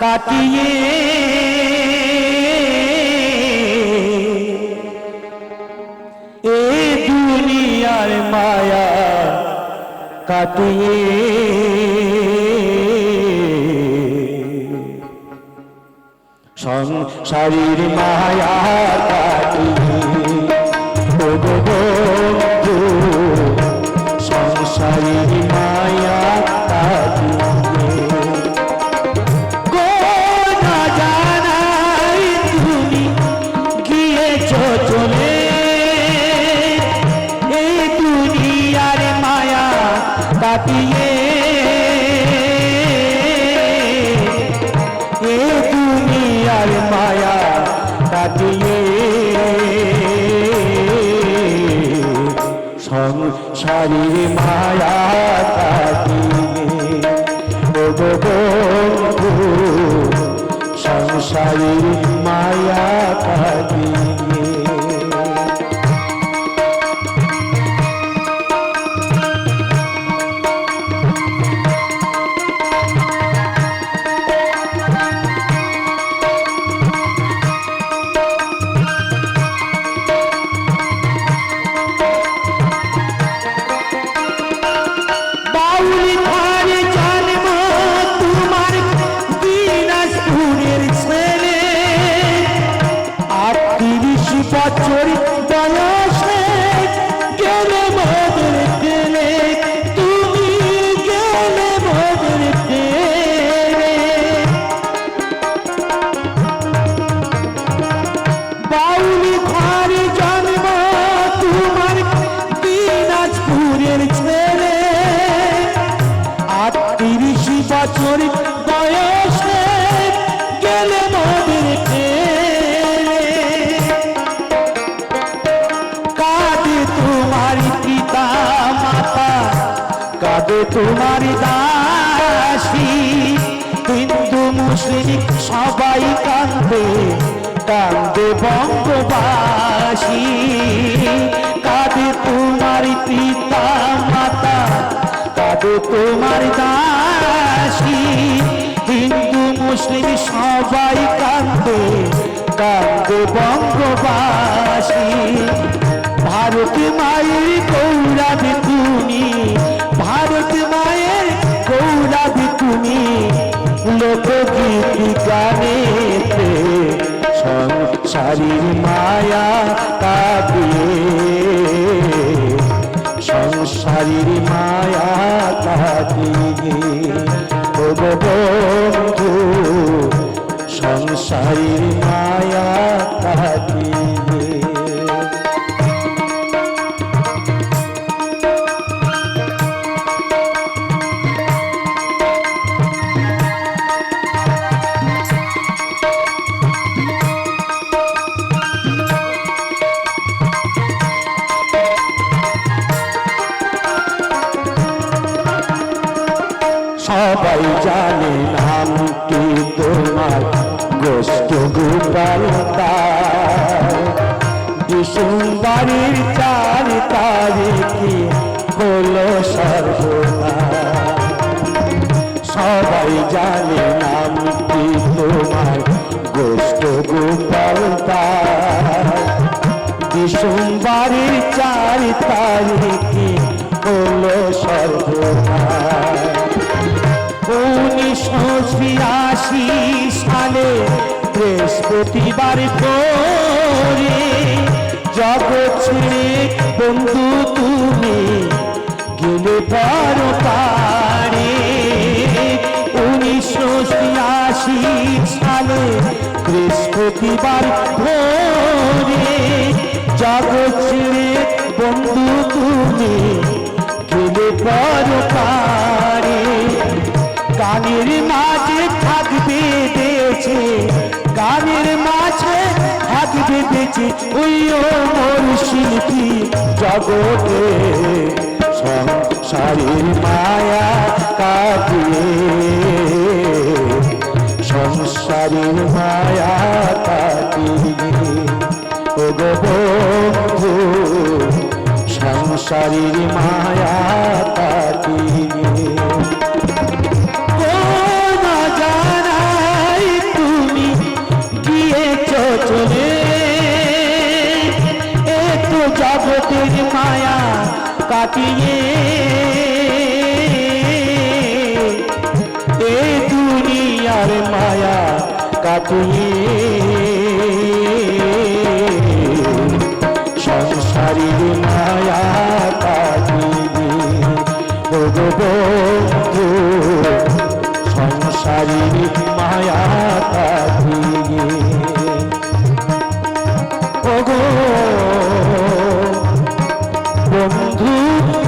তাকিয়ে এ দুনিয়ার মায়া কাটিয়ে সংসারীর মায়া কাটিয়ে কাটিয়ে। এ দুনিয়ার মায়া কাটিয়ে। সংসারীর মায়া কাটিয়ে। বন্ধু সংসারীর মায়া কাটিয়ে। বছর তোমার দাসী। হিন্দু, মুসলিম সবাই কান্দে কান্দে বঙ্গবাসী। কাঁদে তোমার পিতা মাতা, কাঁদে তোমার দাসী। হিন্দু, মুসলিম সবাই কান্দে কান্দে বঙ্গবাসী। ভারত মায়ের লোকগীত গানেতে সংসারীর মায়া কাটিয়ে সংসারীর মায়া কাটিয়ে ও বন্ধু সংসারীর সবাই জানে নামটি তোমার, গোষ্ঠ গোপাল ডিসেম্বরের চার তারিখে হলো সর্বদা। সবাই জানে নামটি তোমার, গোষ্ঠ গোপাল ডিসেম্বরের চার তারিখে সালে বৃহস্পতিবার ভোরে। জগৎ ছেড়ে বন্ধু তুমি গেলে বড় পারে উনিশশো ছিয়াশি সালে বৃহস্পতিবার ভোরে। জগৎ ছেড়ে বন্ধু তুমি গেলে পারে গানের মাঝে থাকবে বেছে ওই ও মোর শিল্পী জগতে। সংসারের মায়া কাটিয়ে। সংসারের মায়া কাটিয়ে। ও গো সংসারের মায়া কাটিয়ে। কাটিয়ে এ দুনিয়ার মায়া কাটিয়ে সংসারী মায়া কাটিয়ে বন্ধু সংসারী মায়া কাটিয়ে বন্ধু